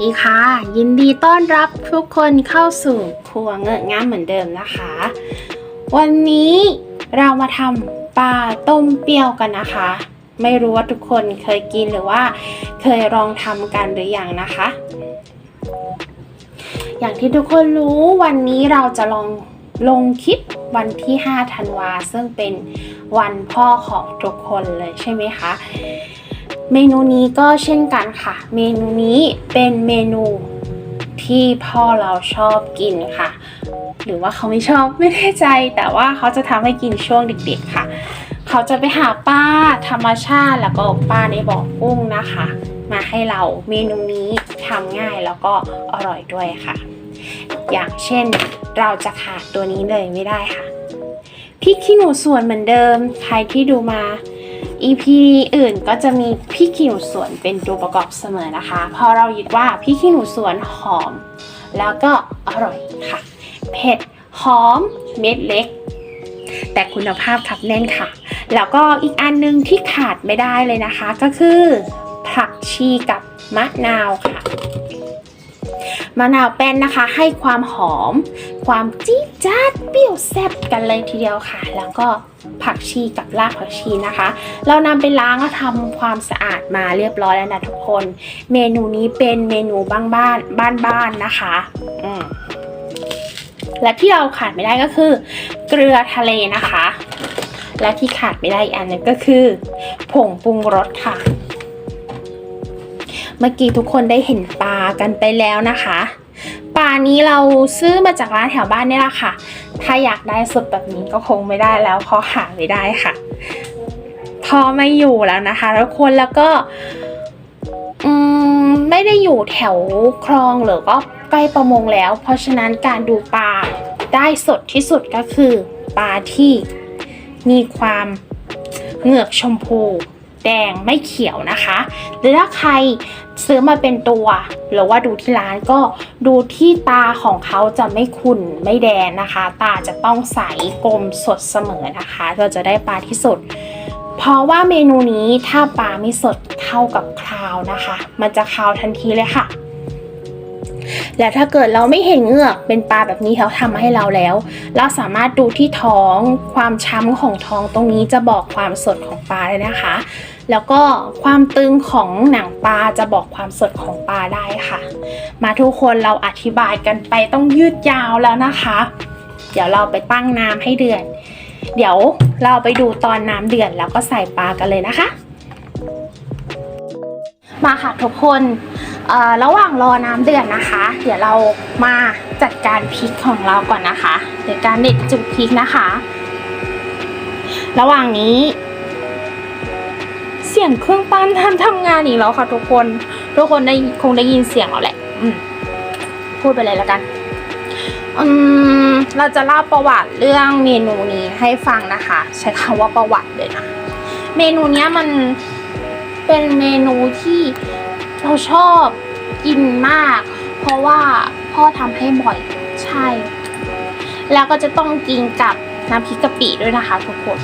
ดีค่ะ ยินดีต้อนรับทุกคนเข้าสู่ครัวเงอะงามเหมือนเดิมนะคะ วันนี้เรามาทำปลาต้มเปรี้ยวกันนะคะ ไม่รู้ว่าทุกคนเคยกินหรือว่าเคยลองทำกันหรือยังนะคะ อย่างที่ทุกคนรู้วันนี้เราจะลองลงคลิปวันที่ 5 ธันวาซึ่งเป็นวันพ่อของทุกคนเลยใช่ไหมคะ เมนูนี้ก็เช่นกันค่ะ เมนูนี้เป็นเมนูที่พ่อเราชอบกินค่ะ หรือว่าเขาไม่ชอบไม่แน่ใจ แต่ว่าเขาจะทำให้กินช่วงเด็กๆค่ะ เขาจะไปหาปลาธรรมชาติแล้วก็ปลาในบ่อกุ้งนะคะ มาให้เราเมนูนี้ทำง่ายแล้วก็อร่อยด้วยค่ะ อย่างเช่นเราจะขาดตัวนี้เลยไม่ได้ค่ะพริกขี้หนูส่วนเหมือนเดิม ใครที่ดูมา EP อื่นก็จะมีพริกขี้หนูสวนเป็นตัวประกอบเสมอนะคะ เพราะเรายึดว่าพริกขี้หนูสวนหอม แล้วก็อร่อยค่ะ เผ็ดหอมเม็ดเล็ก แต่คุณภาพขับแน่นค่ะ แล้วก็อีกอันนึงที่ขาดไม่ได้เลยนะคะ ก็คือผักชีกับมะนาวค่ะ มะนาวแป้นนะคะ ให้ความหอม ความจี๊ดจ๊าดเปรี้ยวแซ่บกันเลยทีเดียวค่ะ แล้วก็ผักชีกับรากผักชีนะคะ เรานำไปล้างและทำความสะอาดมาเรียบร้อยแล้วนะทุกคน เมนูนี้เป็นเมนูบ้านบ้านบ้านบ้านๆนะคะอืมและที่เราขาดไม่ได้ก็คือ เกลือทะเลนะคะ และที่ขาดไม่ได้อีกอันนึงก็คือ ผงปรุงรสค่ะ เมื่อกี้ทุกคนได้เห็นปลากันไปแล้วนะคะปลานี้เราซื้อมาจากร้านแถวบ้านนี่แหละค่ะ ถ้าอยากได้สดแบบนี้ก็คงไม่ได้แล้วเพราะหาไม่ได้ค่ะ พอไม่อยู่แล้วนะคะทุกคนแล้วก็ไม่ได้อยู่แถวคลองหรือก็ใกล้ประมงแล้ว เพราะฉะนั้นการดูปลาได้สดที่สุดก็คือปลาที่มีความเหงือกชมพู แดงไม่เขียวนะคะ หรือถ้าใคร ซื้อมาเป็นตัว หรือว่าดูที่ร้านก็ดูที่ตาของเขาจะไม่ขุ่นไม่แดงนะคะ ตาจะต้องใสกลมสดเสมอนะคะ เราจะได้ปลาที่สดเพราะว่าเมนูนี้ถ้าปลาไม่สดเท่ากับคราวนะคะ มันจะคราวทันทีเลยค่ะ แล้วถ้าเกิดเราไม่เห็นเงือกเป็นปลาแบบนี้เขาทำมาให้เราแล้ว เราสามารถดูที่ท้องความช้ำของท้องตรงนี้จะบอกความสดของปลาเลยนะคะ แล้วก็ความตึงของหนังปลาจะบอกความสดของปลาได้ค่ะ มาทุกคนเราอธิบายกันไปต้องยืดยาวแล้วนะคะ เดี๋ยวเราไปตั้งน้ำให้เดือดเดี๋ยวเราไปดูตอนน้ำเดือดแล้วก็ใส่ปลากันเลยนะคะ มาค่ะทุกคนระหว่างรอน้ำเดือดนะคะ เดี๋ยวเรามาจัดการพริกของเราก่อนนะคะเดี๋ยวการเด็ดจุกพริกนะคะ ระหว่างนี้ สียงเครื่องปั้นทำทำงานอีกแล้วค่ะทุกคน ทุกคนได้คงได้ยินเสียงแล้วแหละ อืมพูดไปเลยแล้วกัน อืม เราจะเล่าประวัติเรื่องเมนูนี้ให้ฟังนะคะ ใช้คำว่าประวัติเลยนะ เมนูนี้มันเป็นเมนูที่เราชอบกินมาก เพราะว่าพ่อทำให้บ่อยใช่ แล้วก็จะต้องกินกับน้ำพริกกะปิด้วยนะคะทุกคน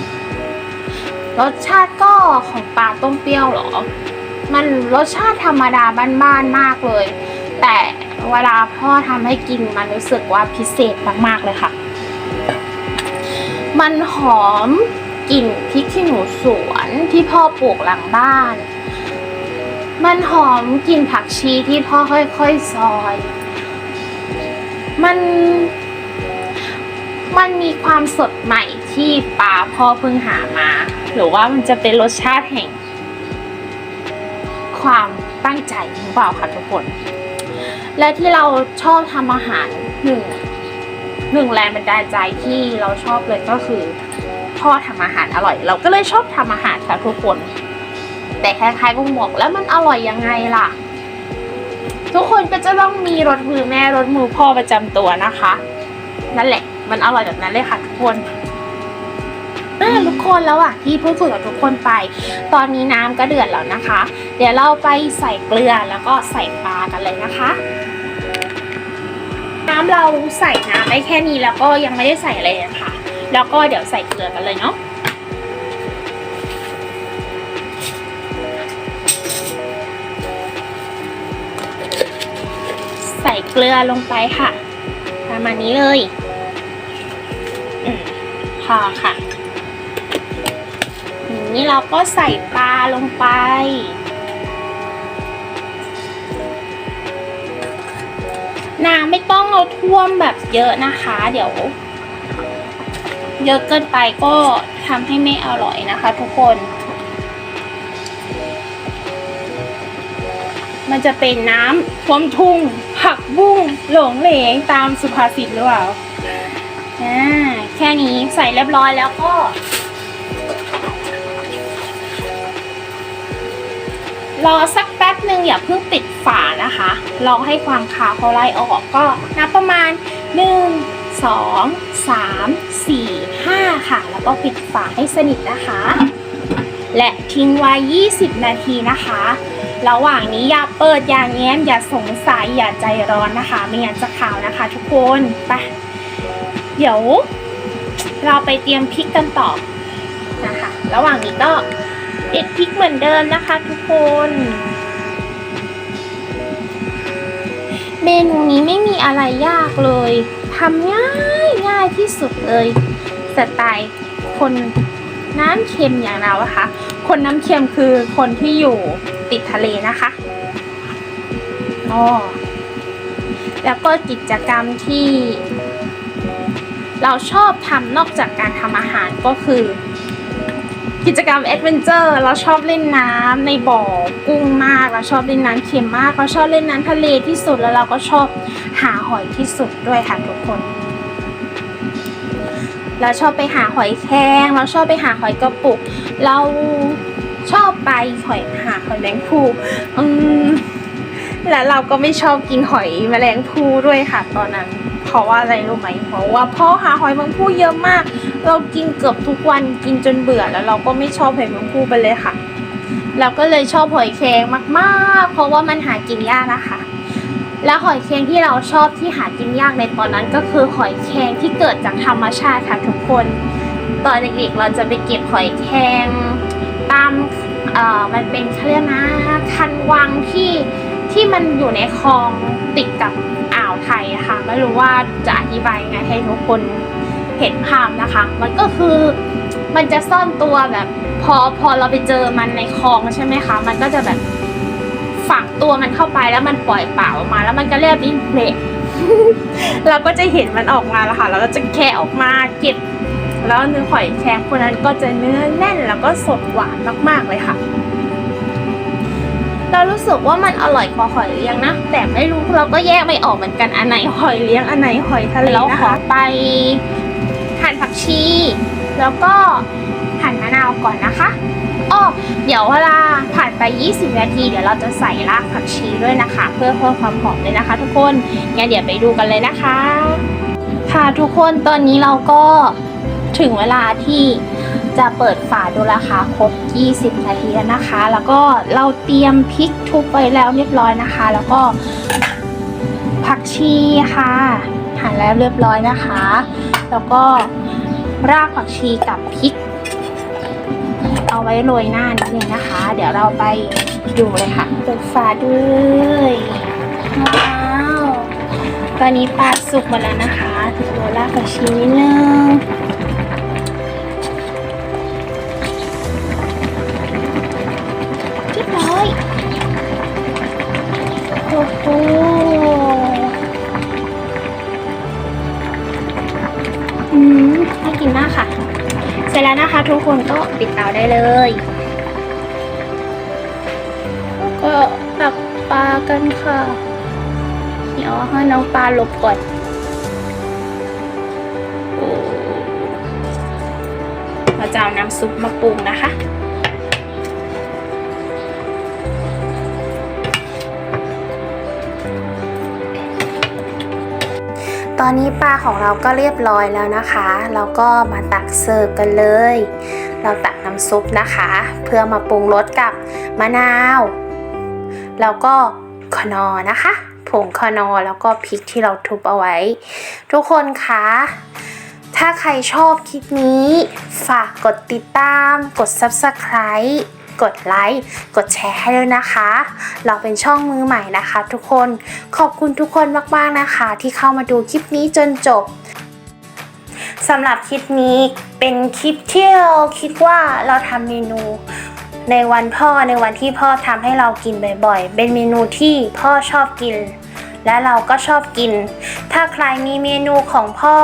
รสชาติก็ของปลาต้มเปรี้ยวหรอ มันรสชาติธรรมดาบ้านๆมากเลย แต่เวลาพ่อทำให้กินมันรู้สึกว่าพิเศษมากๆเลยค่ะ มันหอมกลิ่นพริกขี้หนูสวนที่พ่อปลูกหลังบ้าน มันหอมกลิ่นผักชีที่พ่อค่อยๆซอย มันมันมีความสดใหม่ที่ปลาพ่อเพิ่งหามา หรือว่ามันจะเป็นรสชาติแห่ง ความตั้งใจหรือเปล่าคะทุกคน และที่เราชอบทำอาหารหนึ่งหนึ่งแรงบันดาลใจที่เราชอบเลยก็คือพ่อทำอาหารอร่อย เราก็เลยชอบทำอาหารค่ะทุกคน แต่คล้ายๆก็บอกแล้วมันอร่อยยังไงล่ะ ทุกคนก็จะต้องมีรสมือแม่รสมือพ่อประจำตัวนะคะ นั่นแหละ มันอร่อยแบบนั้นเลยค่ะทุกคน ทุกคนแล้วอะที่พูดคุยกับทุกคนไป ตอนนี้น้ำก็เดือดแล้วนะคะ เดี๋ยวเราไปใส่เกลือแล้วก็ใส่ปลากันเลยนะคะ น้ำเราใส่น้ำได้แค่นี้แล้วก็ยังไม่ได้ใส่อะไรเลยค่ะแล้วก็เดี๋ยวใส่เกลือกันเลยเนาะพเกลือลงไปค่ะประมาณนี้เลยอมพอค่ะ นี้เราก็ใส่ปลาลงไป น้ำไม่ต้องเอาท่วมแบบเยอะนะคะ เดี๋ยว เยอะเกินไปก็ทำให้ไม่อร่อยนะคะ ทุกคน มันจะเป็นน้ำท่วมทุ่ง ผักบุ้งหลงเหลงตามสุภาษิตหรือเปล่าอ่าแค่นี้ใส่เรียบร้อยแล้วก็ รอสักแป๊บหนึ่งอย่าเพิ่งปิดฝานะคะรอให้ความคาวเขาไล่ออกก็นับประมาณ 1 2 3 4 5 ค่ะ แล้วก็ปิดฝาให้สนิทนะคะ และทิ้งไว้ 20 นาทีนะคะ ระหว่างนี้อย่าเปิดอย่าแง้มอย่าสงสัยอย่าใจร้อนนะคะ ไม่งั้นจะขาวนะคะทุกคนไปเดี๋ยวเราไปเตรียมพริกกันต่อนะคะ ระหว่างนี้ก็ เด็ดพริกเหมือนเดิมนะคะทุกคน เมนูนี้ไม่มีอะไรยากเลยทำง่ายง่ายที่สุดเลย สไตล์คนน้ำเค็มอย่างเราอะคะคนน้ำเค็มคือคนที่อยู่ติดทะเลนะคะอ๋อแล้วก็กิจกรรมที่ เราชอบทำนอกจากการทำอาหารก็คือ กิจกรรมแอดเวนเจอร์เราชอบเล่นน้ำในบ่อกุ้งมากเราชอบเล่นน้ำเค็มมากเราชอบเล่นน้ำทะเลที่สุดแล้วเราก็ชอบหาหอยที่สุดด้วยค่ะทุกคน เราชอบไปหาหอยแครงเราชอบไปหาหอยกระปุก เราชอบไปหอยหาหอยแมลงภูอืมแล้วเราก็ไม่ชอบกินหอยแมลงภูด้วยค่ะตอนนั้น เพราะว่าอะไรรู้ไหมเพราะว่าพ่อหาหอยแมงภู่เยอะมาก เรากินเกือบทุกวันกินจนเบื่อแล้วเราก็ไม่ชอบหอยแมงภู่ไปเลยค่ะ เราก็เลยชอบหอยแครงมากๆ เพราะว่ามันหากินยากนะคะ และหอยแครงที่เราชอบที่หากินยากในตอนนั้นก็คือหอยแครงที่เกิดจากธรรมชาติค่ะทุกคน ตอนเด็กๆเราจะไปเก็บหอยแครงตามเอ่อมันเป็นเขาเรียกนะคันวังที่ที่มันอยู่ในคลองติดกับาวไทยอะคะไม่รู้ว่าจะอธิบายยังไงให้ทุกคนเห็นภาพนะคะ มันก็คือมันจะซ่อนตัวแบบพอพอเราไปเจอมันในคลองใช่ไหมคะ มันก็จะแบบฝังตัวมันเข้าไปแล้วมันปล่อยเปล่าออกมา แล้วมันก็เรียบดิ้นเพลเราก็จะเห็นมันออกมาแล้วค่ะเราก็จะแคะออกมาเก็บ แล้วเนื้อหอยแครงคนนั้นก็จะเนื้อแน่นแล้วก็สดหวานมากๆเลยค่ะ เรารู้สึกว่ามันอร่อยกว่าหอยเลี้ยงนะ แต่ไม่รู้เราก็แยกไม่ออกเหมือนกันอันไหนหอยเลี้ยงอันไหนหอยทะเลแล้วขอไปหั่นผักชี แล้วก็หั่นมะนาวก่อนนะคะอ้อเดี๋ยวเวลาผ่านไป 20 นาที เดี๋ยวเราจะใส่รากผักชีด้วยนะคะ เพื่อเพิ่มความหอมเลยนะคะ ทุกคนงั้นเดี๋ยวไปดูกันเลยนะคะ ค่ะทุกคนตอนนี้เราก็ถึงเวลาที่ จะเปิดฝาดูราคาครบ 20 นาทีแล้วนะคะ แล้วก็เราเตรียมพริกทุบไปแล้วเรียบร้อยนะคะ แล้วก็ผักชีค่ะหั่นแล้วเรียบร้อยนะคะ แล้วก็รากผักชีกับพริก เอาไว้โรยหน้านิดนึงนะคะ เดี๋ยวเราไปดูเลยค่ะเปิดฝาดูเลยว้าวตอนนี้ปลาสุกหมดแล้วนะคะถึงโรยรากผักชีนิดนึง อืมน่ากินมากค่ะ เสร็จแล้วนะคะ ทุกคนก็ปิดเตาได้เลยก็ตักปลากันค่ะ เดี๋ยวให้น้องปลาหลบก่อนเราจะเอาน้ำซุปมาปรุงนะคะ ตอนนี้ปลาของเราก็เรียบร้อยแล้วนะคะ เราก็มาตักเสิร์ฟกันเลย เราตักน้ำซุปนะคะ เพื่อมาปรุงรสกับมะนาว แล้วก็ขนอนะคะผงขนอแล้วก็พริกที่เราทุบเอาไว้ ทุกคนคะ ถ้าใครชอบคลิปนี้ ฝากกดติดตาม กด subscribe กดไลค์ กดแชร์ให้ด้วยนะคะ เราเป็นช่องมือใหม่นะคะ ทุกคน ขอบคุณทุกคนมากๆนะคะ ที่เข้ามาดูคลิปนี้จนจบสำหรับคลิปนี้เป็นคลิปที่เราคิดว่าเราทำเมนู ในวันพ่อในวันที่พ่อทำให้เรากินบ่อยๆ เป็นเมนูที่พ่อชอบกิน และเราก็ชอบกิน ถ้าใครมีเมนูของพ่อ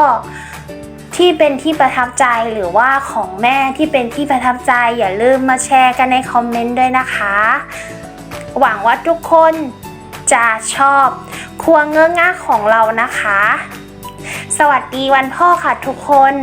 ที่เป็นที่ประทับใจหรือว่าของแม่ที่เป็นที่ประทับใจอย่าลืมมาแชร์กันในคอมเมนต์ด้วยนะคะ หวังว่าทุกคนจะชอบครัวเงื้อง่าของเรานะคะ สวัสดีวันพ่อค่ะทุกคน